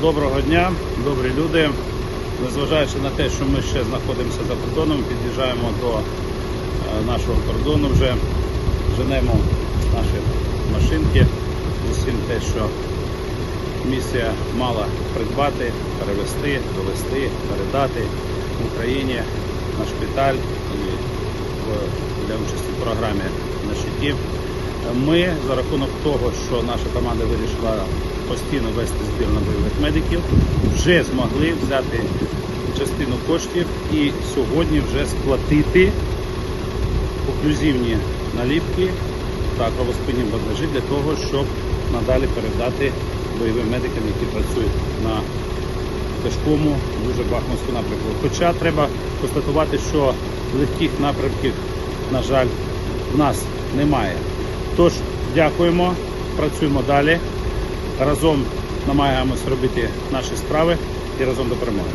Доброго дня, добрі люди. Незважаючи на те, що ми ще знаходимося за кордоном, під'їжджаємо до е, нашого кордону вже, женемо наші машинки усім те, що місія мала придбати, перевезти, довести, передати в Україні на шпиталь і для участі в програмі на щиті. Ми за рахунок того, що наша команда вирішила постійно вести збір на бойових медиків, вже змогли взяти частину коштів і сьогодні вже сплатити оклюзивні наліпки та кровоспинні бандажі для того, щоб надалі передати бойовим медикам, які працюють на тяжкому, дуже бахмутському напрямку. Хоча треба констатувати, що легких напрямків, на жаль, в нас немає. Тож дякуємо, працюємо далі. Разом намагаємось робити наші справи і разом до перемоги.